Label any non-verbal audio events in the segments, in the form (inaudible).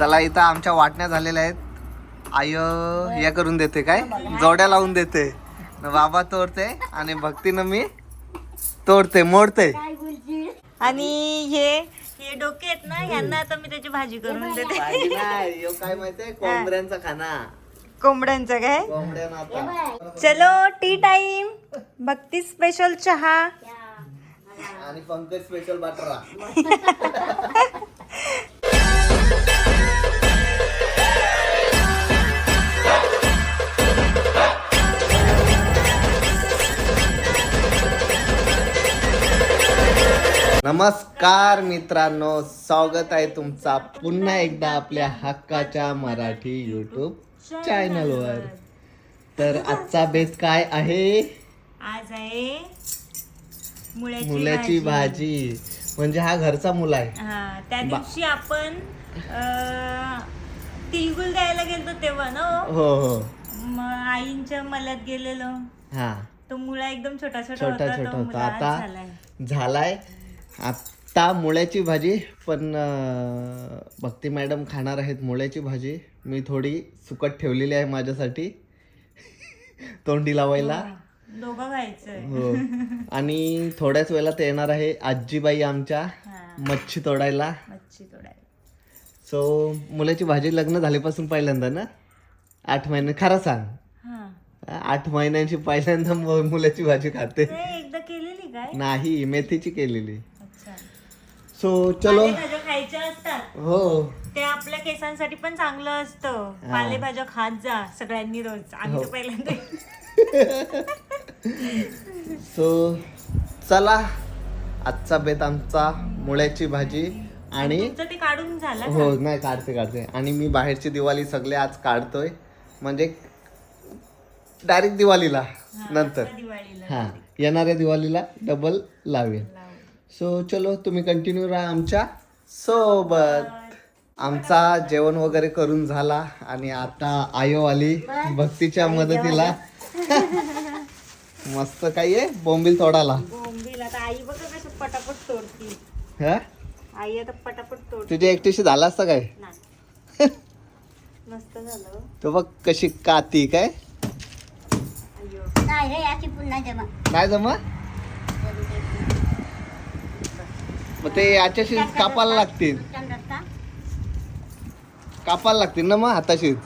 चला इथं आमच्या वाटण्या झालेल्या आहेत. आय हे करून देते काय? जोड्या लावून देते. न बाबा तोडते आणि भक्तीनं मी तोडते मोडते. आणि हे हे डोके आहेत ना यांना आता मी त्याची भाजी करून देते. काय माहितीये कोंबड्यांचा खाना. कोंबड्यांचं काय? कोंबड्यानं आता. चलो टी टाइम भक्ती स्पेशल चहा. आणि पंकज स्पेशल बटरा. (laughs) नमस्कार मित्रांनो स्वागत आहे तुमचा पुन्हा एकदा आपल्या हक्काच्या मराठी युट्यूब चॅनलवर तर आजचा बेत काय आहे? आज आहे मुळ्याची मुलाची भाजी. म्हणजे हा घरचा मुला आहे. हा त्या दिवशी आपण अं, तिळगुळ द्यायला गेलो तेव्हा ना? हो. हो. हो आईंच्या मल्यात गेलेलो. हा. तो मुळा एकदम छोटा छोटा छोटा होता छोटा तो होता. मुळा आज आता झालाय. झालाय. आता मुळ्याची भाजी पण भक्ती मॅडम खाणार आहेत मुळ्याची भाजी. मी थोडी सुकट ठेवलेली आहे माझ्यासाठी. (laughs) तोंडी लावायला. दोघं हो. आणि थोड्याच वेळात येणार आहे आजीबाई आमच्या मच्छी तोडायला. मच्छी तोडायला. सो मुलाची भाजी लग्न झाल्यापासून पहिल्यांदा ना? आठ महिने खरं सांग. हा. आठ महिन्यांची पहिल्यांदा मुलाची भाजी खाते. एकदा केलेली काय? नाही मेथीची केलेली. सो चलो. पालेभाज्या खायच्या असतात. हो. ते आपल्या केसांसाठी पण चांगलं असतं. पालेभाज्या खात जा सगळ्यांनी रोज. आम्ही हो. तर पहिल्यांदा (laughs) सो चला. आजचा बेत आमचा मुळ्याची भाजी आणि तुमचं ते काढून झालं का? हो नाही काढते काढते. आणि मी बाहेरची दिवाळी सगळे आज काढतोय. म्हणजे डायरेक्ट दिवाळीला नंतर. दिवाळीला हा येणाऱ्या दिवाळीला डबल लावेल लावू. सो चलो तुम्ही कंटिन्यू राहा आमच्यासोबत. आमचा जेवण वगैरे करून झाला आणि आता आयो आली भक्तीच्या मदतीला. (laughs) मस्त काही आहे? बोंबील तोडाला बोंबील आता आई बघा कसं पटापट तोडती. हा? आई आता पटापट तोड तुझ्या एकटीशी झाला असता काय? नाही. (laughs) मस्त झालं तो बघ कशी काती काय नाही जमा मग ते याच्याशी कापायला लागतील. कापायला लागतील ना मग हाताशीच?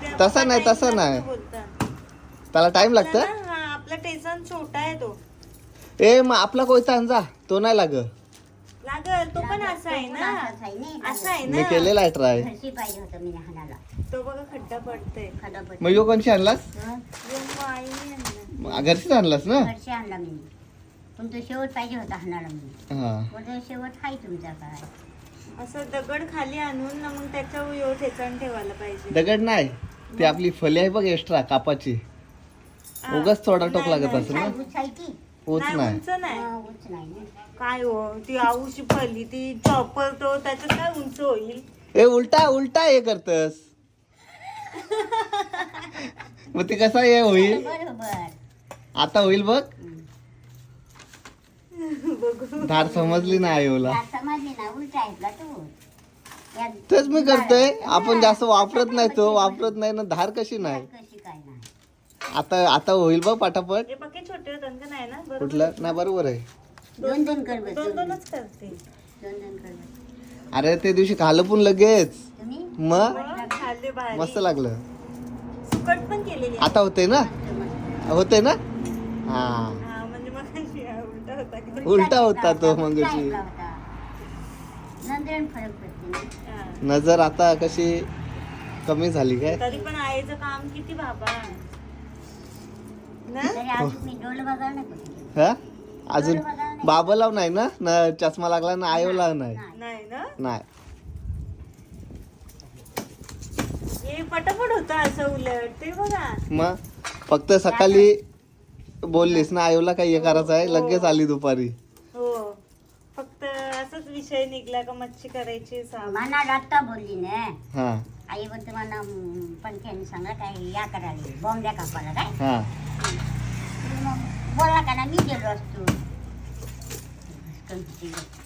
द्या तसा नाही, तसा नाही. त्याला टाइम लागतं? आपला ना, हा आपला टेसन छोटा आहे तो. ए मग आपला कोयता आणजा तो नाही लाग लागल तो पण असा आहे ना. असा आहे मी ना. केलेला आहे ट्राय घरची पाहिजे होतं मी हाणाला तो बघा खड्डा पडतोय. खडा मग यो कोणशी आणलास? यो मग आईने आणलं. मग घरचीच आणलास ना? घरची आणला मी. पण तो शेवट पाहिजे होता हाणाला मी हा. म्हणजे शेवट हाय तुमचा काय? असं दगड खाली आणून ना मग त्याच्यावर यो ठेचण ठेवायला पाहिजे. दगड नाही ती आपली फली आहे बघ एक्स्ट्रा कापाची. हा. उगाच थोडा टोक नाही, लागत असं ना? काय उचायची होत नाही, नाही. उंच नाही. उच नाही ना. काय हो ती आऊशी फली ती चॉपर तो त्याच्यात काय उंच होईल? ए उलटा उलटा हे करतस. (laughs) मग ते कसा हे होईल? बरोबर. आता होईल बघू. धार समजली नाही आयोला या समाजली ना उलटा आहेत का तू? या तेच मी करतोय. आपण जास्त वापरत नाही तो वापरत नाही ना धार कशी नाही? कशी काय नाही? आता आता होईल बघ पटापट. हे पक्के छोटे होतात का नाही ना? बरोबर. कुठलं? नाही बरोबर आहे. दोन दोन कर बस दोन दोन दोनच करते. दोन कर बस अरे ते दिवशी खाल्लं पण लगेच. तुम्ही? मग? खाल्ले मस्त लागलं. सुकट पण केलेली आहे. आता होते ना? होते ना? हा हा म्हणजे मग उलटा होता? उलटा होता तो मग. नजर आता कशी कमी झाली काय? तरी पण आईचं काम किती बाबा. हा? अजून बाबाला नाही. ना? न चष्मा लागला ना आयोला नाही नाही? ना? नाही. हे पटापट होतं असं उलट ते बघा. मग फक्त सकाळी बोललीस ना आयोला काही हे करायचं आहे लगेच आली दुपारी. हो. फक्त असंच विषय निघला का मच्छी करायची साब मना बोलली ना. हा. आई बोलते मला पंख्याने सांगा काय या करायला. बॉम्ब कापायला काय? हा. मग बोलला का ना मी गेलो असतो.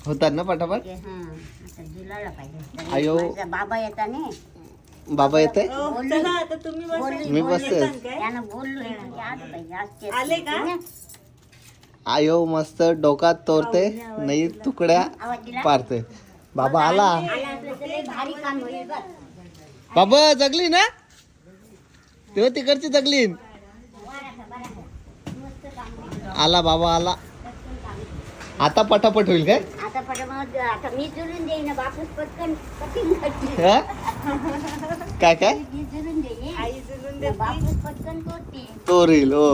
होतात ना पटापट? हां आता जुलाला पाहिजे. आयो. माझा बाबा येता ने बाबा येते? हो, चला आता तुम्ही बसा. मी बसते. आलं का? आयो मस्त डोकात तोरते नाही तुकड्या पारते. बाबा आला. बाबा जगली ना तेव्हा तिकडची जगली आला बाबा आला. आता पटापट होईल काय? आता आता मी जुळून देईन बापूस पटकन हा? काय काय? मी जुळून देईन. आई. बापूस पटकन तोरील हो.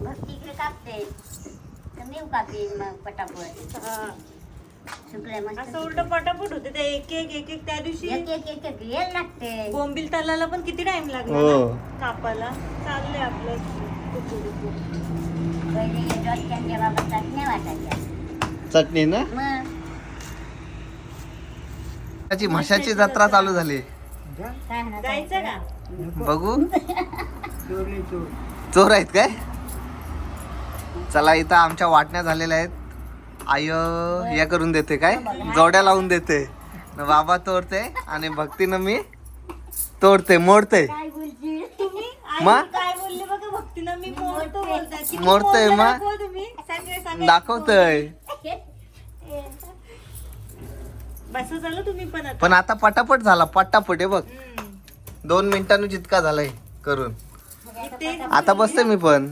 मग तिकडे कापते. तर मी कापीन मग पटापट. हा. सुकले मस्त असं उलट पटापट होते ते एक एक एक एक त्या दिवशी. एक एक एक एक येल लागते. बोंबील तलाला पण किती टाइम लागला हो. ना? कापाला चाललंय आपलं. चटणी ना? त्याची म्हशाची जत्रा चालू झाली. बघू. चोर आहेत काय? चला इथं आमच्या वाटण्या झालेल्या आहेत. आय हे करून देते काय? जोड्या लावून देते. न बाबा तोडते आणि भक्तीनं मी तोडते मोडते. मग? भक्तीनं मी मोडतो बोलताय किती मोडतोय मोडलं मग? दाखवा तुम्ही. सांगा सांगा. दाखवतय. बस झालं तुम्ही पण आता. पण आता पटापट झाला पटापट आहे बघ. हम्म. दोन मिनिटांनी जितका झालाय करून. मी तेच आता बसते मी पण.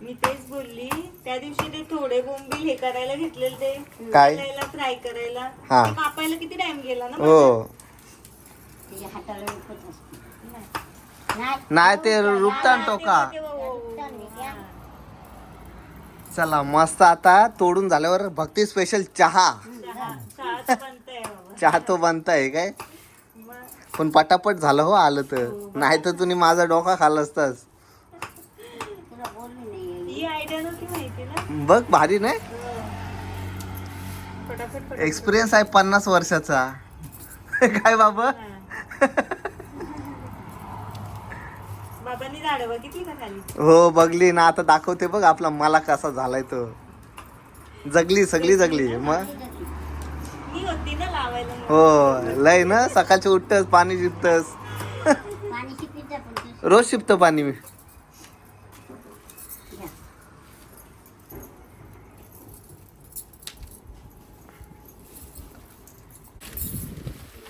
मी तेच बोलली. त्या दिवशी ते थोडे बोंबील हे करायला घेतलेले ते. काय? फ्राय करायला. हा. ते कापायला किती टाइम गेला ना हो. हाताला असते. नाही ते रुपतान टोका तेव्हा- चला मस्त आता तोडून झाल्यावर भक्ती स्पेशल चहा. चहा तो बनताय काय? पण पटापट झालं हो आलं तर. नाही तर तुम्ही माझा डोका खाल्ला असतास. बघ भारी नाही? एक्सपिरियन्स आहे पन्नास वर्षाचा. (laughs) काय बाबा? बाबांनी झाडं बघितली का खाली? हो बघली ना. आता दाखवते बघ आपला मला कसा झालाय तो. जगली सगळी जगली. मग? मी होती ना लावायला. मग. हो लय ना. सकाळची उठतस पाणी शिपतस. पाणी शिपित जा पण तू. रोज शिपतो पाणी मी.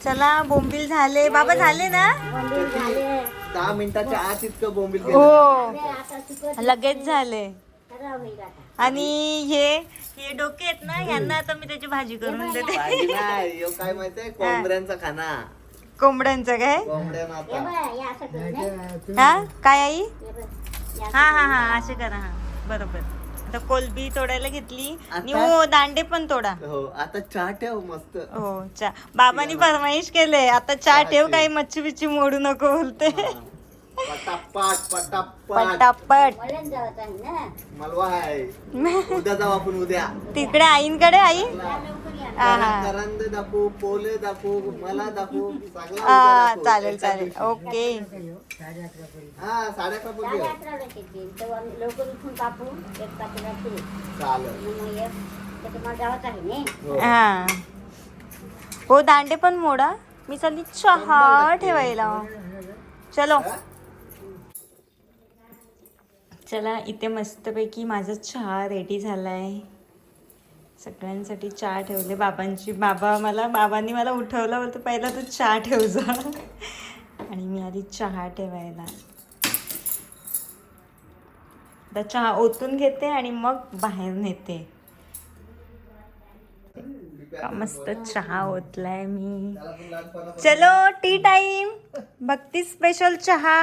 चला बोंबील झाले. बाबा झाले ना? बोंबील झाले. दहा मिनिटाच्या आत इतकं बोंबील हो. लगेच झाले. आणि हे हे डोके आहेत ना यांना आता मी त्याची भाजी करून देते. भाजी नाही ह्यो काय माहितीये कोंबड्यांचा खाना. कोंबड्यांचं काय? कोंबड्यानं हे आता बघ हे असं कर नाही हा? काय आई? हे हे हा हा हा असे करा हा. बरोबर. आता कोलबी तोडायला घेतली. आणि आता? हो दांडे पण तोडा. हो आता चहा ठेव मस्त. हो चा बाबांनी फरमाईश केले आता चहा ठेव काही मच्छी बिच्छी मोडू नको बोलते. हा. पटापट पटापट. पटापट. वळण जावं आहे ना मलवा आहे उद्या जाऊ आपण उद्या. तिकडे आईंकडे आई? करंद दाखवू पोले दाखवू मला दाखवू हा, दाखवू. चालेल चालेल. ओके. हा साडे अकरा साडे पर्यंत अकराला येतील तेव्हा आम्ही लवकर उठून कापू एक चालेल. मग एक त्याचं मला जावंच आहे नाही हो. हा. हो दांडे पण मोडा. मी चालली चहा ठेवायला. चलो. चला इथे मस्तपैकी माझा चहा रेडी झालाय. सगळ्यांसाठी चहा ठेवले. बाबांची बाबा मला बाबांनी मला उठवलं बोलतो पहिला तू चहा ठेव जा. आणि मी आधी चहा ठेवायला. आता चहा ओतून घेते आणि मग बाहेर नेते. मस्त चहा ओतलाय मी. चलो टी टाइम भक्ती स्पेशल चहा.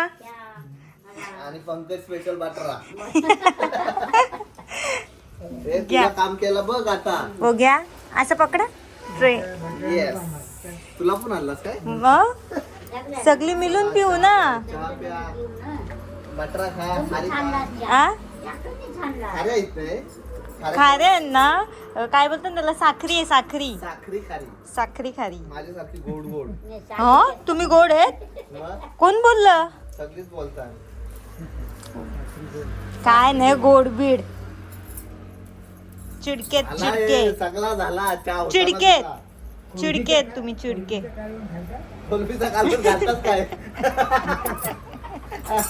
आणि पंकज स्पेशल बटरा. (laughs) हे घ्या. काम केलं बघ आता. हो घ्या. असं पकडा. ट्रे. येस तुला पण आणलास काय? मग? सगळी मिळून पिऊ ना. चहा प्या. बटरा खा खारी खा. आ? ना अं, काय बोलतात त्याला? साखरी आहे साखरी. साखरी खारी. साखरी खारी. माझ्यासारखी गोड गोड. हो? तुम्ही गोड आहेत? मग? कोण बोललं? सगळीच बोलतात. काय नाही गोड बीड. चिडकेत चिडके सगळा झाला चहा चिडकेत चिडकेत तुम्ही चिडके तुझा. कोलंबीचा कालवण घातलाच काय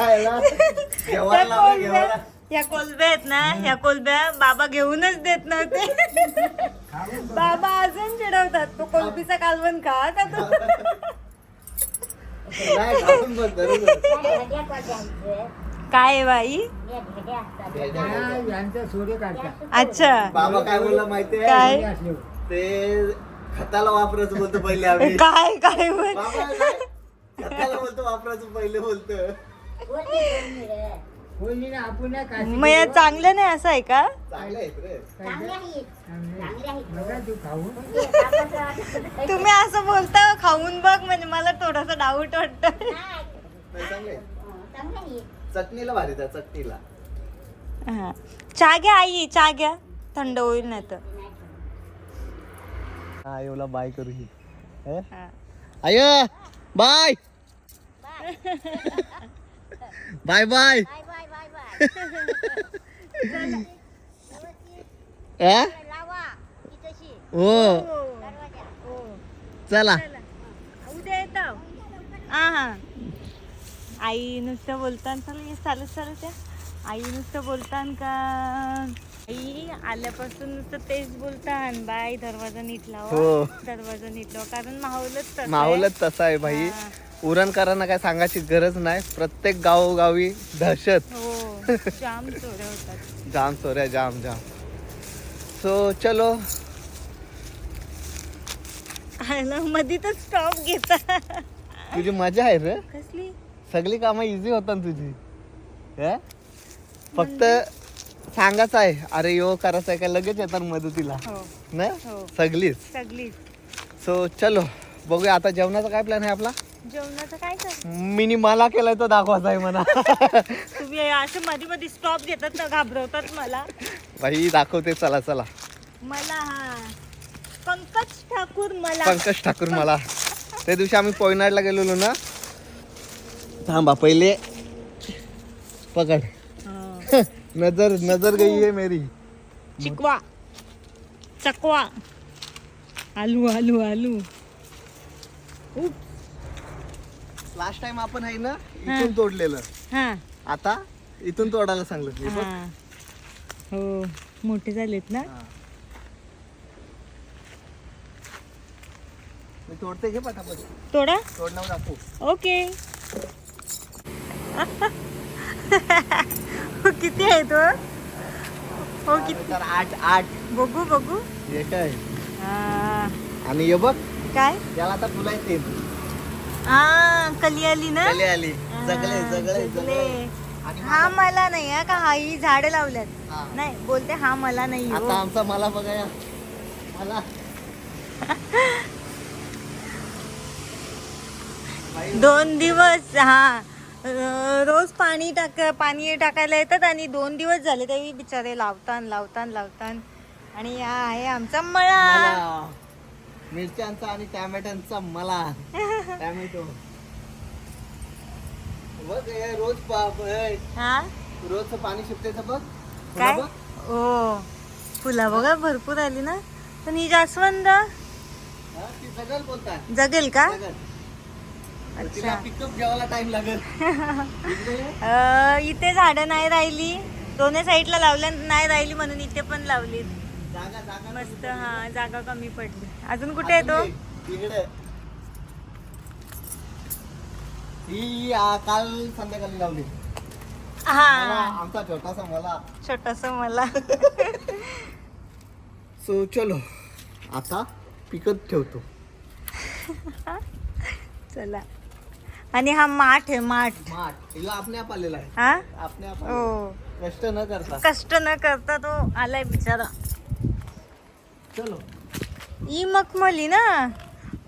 आयला, जेवायला त्या लावलं, कोलब्या जेवायला. या कोलब्या आहेत ना या कोलब्या बाबा घेऊनच देत नव्हते बाबा अजून चिडवतात तो कोलबीचा कालवण खा का तू नाही, खाऊन बघ, बरोबर. (laughs) काय आहे बाई? काढतात अच्छा. बाबा काय बोलला माहितीये? काय? ते खताला वापरायचं बोलतो पहिले आम्ही. काय काय बाबा काय? खताला बोलतो वापरायचं पहिले बोलतो. कोणी ना आपण नाही काशी मग या चांगलं नाही असं आहे का? चांगलं आहे रे. बघा तू तुम्ही असं बोलता खाऊन बघ म्हणजे मला थोडासा डाऊट वाटत नाही. नाही, चांगलं आहे. हो. चटणीला भारी त्या चटणीला. चहा घ्या आई चहा घ्या. थंड होईल नाही तर. हा एवढा बाय करू ही? हे? हा. आय बाय बाय बाय हो. चला. उद्या येतो. हा हा. आई नुसतं बोलतान चालू चालत चालत या. आई नुसतं बोलतान का? आई आल्यापासून नुसतं तेच बोलतान बाय दरवाजा नीट लावा हो. दरवाजा नीट लावा कारण माहोलच तसं. माहोलच तसा आहे भाई हा. उरणकरांना काय सांगायची गरज नाही. प्रत्येक गावोगावी दहशत. हो जाम चोऱ्या होतात. जाम चोऱ्या जाम जाम. सो चलो. आयला मधीतच स्टॉप घेता. तुझी मजा आहे रे. कसली? सगळी कामं इझी होतात तुझी. हे? फक्त सांगायचं आहे अरे यो करायचं आहे का लगेच येतात मदतीला. हो. ना? हो. सगळीच. सगळीच. सो चलो बघूया आता जेवणाचा काय प्लॅन आहे आपला? जेवणाचं काय कर? मिनी मला केलाय तो दाखवायचा आहे मला. (laughs) तुम्ही असे मध्ये मध्ये स्टॉप घेतात ना घाबरवतात मला. भाई दाखवते चला चला. मला हा. पंकज ठाकूर मला. पंकज ठाकूर मला. त्या दिवशी आम्ही पोयनाडला गेलेलो ना थांबा पहिले पकड. (laughs) नजर नजर गई है मेरी. चिकवा. चकवा. आलू आलू आलू. लास्ट टाइम आपण आहे ना इथून तोडलेलं. हा. आता इथून तोडायला सांगलं हे मोठे झालेत ना. मी तोडते घे पटापट. तोडा. तोडण्यावर दाखवू. ओके. किती आहे तो? हो किती? तर आठ आठ. बघू बघू. हे काय? हा, आणि हे बघ काय? याला आता फुला येते हा कली आली ना? आली आली. जगले हा, जगले जगले. जगले. आणि हा मला नाही हा का हा ही झाडे लावल्यात. हा. नाही बोलते हा मला नाही हो. आता आमचा मला बघा मला. दोन दिवस हा. रोज पाणी टाक पाणी टाकायला येतात आणि दोन दिवस झाले तरी बिचारे लावतान लावतान लावतान. आणि हा आहे आमचा मळा. मिरच्यांचा आणि टॅमॅटोचा मला (laughs) टॅमॅटो. बघ रोज हे, हा? रोज पाणी शिपटेचं बघ. काय? बघ. हो. फुला बघा भरपूर आली ना. पण ही जास्वंद जगेल का? अच्छा. पिकअप टाइम लागेल. (laughs) इथे झाडं नाही राहिली. दोन्ही साईडला लावल्या नाही राहिली म्हणून इथे पण लावली जागा जागा मस्त हा जागा कमी पडली. अजून कुठे आहे तो? इकडे. ही आ, काल संध्याकाळी लावली. हा. आमचा छोटासा मला. छोटस मला. (laughs) सो चलो. आता पिकत ठेवतो. (laughs) चला. आणि हा माठ आहे माठ. माठ. हिला आपने आप आलेला आहे. हा? आपने आप हो. कष्ट न करता. कष्ट न करता तो आलाय बिचारा. चलो. ई मखमली ना?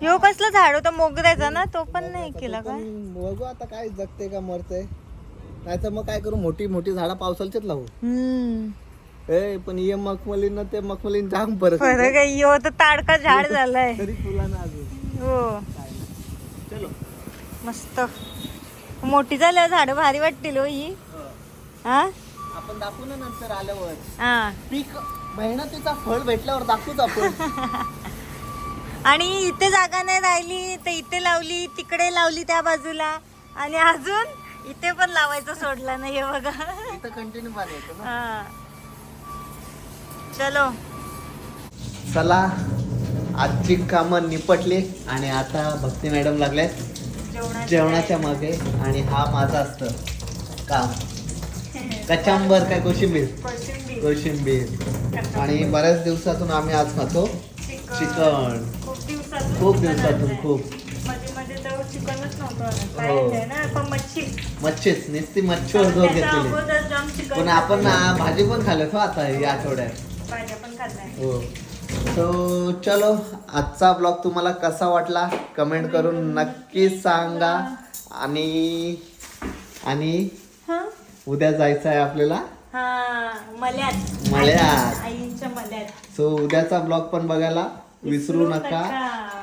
ह्यो कसला झाड होता? मोगऱ्याचा ना? तो पण नाही केला पण काय बघू आता काय जगते का मरते नाही तर मग काय करू? मोठी मोठी झाडं पावसालचेच लावू. हम्म. ए पण ये मखमलीन ते मखमलीन जाम परत फरक आहे. ह्यो तर ताडका झाड झालाय. तरी फुला ना अजून. हो. मस्त. मोठी झाल्यावर झाड भारी वाटतील हो ही. हो. हा? आपण दाखवू ना नंतर आल्यावर. हा. पीक मेहनतीचा फळ भेटल्यावर दाखवूच आपण. (laughs) आणि इथे जागा नाही राहिली तर इथे लावली तिकडे लावली त्या बाजूला. आणि अजून इथे पण लावायचं सोडलं नाही बघा. इथं कंटिन्यू पाणी येतं ना. हा. चलो. चला आजची कामं निपटली आणि आता भक्ती मॅडम लागल्यात. जेवणाच्या मागे आणि हा माझा असतं. काम (laughs) कचांबर काय? कोशिंबीर. कोशिंबीर. आणि बऱ्याच दिवसातून आम्ही आज खातो चिकन. खूप दिवसातून खूप हो. मच्छीच. नुसती मच्छी झोप त्याच्या घेतलेली. अगोदर जाम चिकन पण आपण भाजी पण खाल्लं हो आता या आठवड्यात. हो. सो चलो आजचा ब्लॉग तुम्हाला कसा वाटला कमेंट करून नक्की सांगा. आणि आणि हा? उद्या जायचं आहे आपल्याला? हा मल्यात. मल्यात. आई- आईंच्या मल्यात. सो उद्याचा ब्लॉग पण बघायला विसरू नका. नका.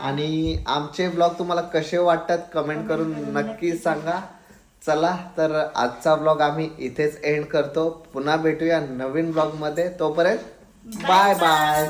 आणि आमचे ब्लॉग तुम्हाला कसे वाटतात कमेंट करून नक्की सांगा. चला तर आजचा ब्लॉग आम्ही इथेच एंड करतो. पुन्हा भेटूया नवीन ब्लॉगमध्ये. तोपर्यंत बाय बाय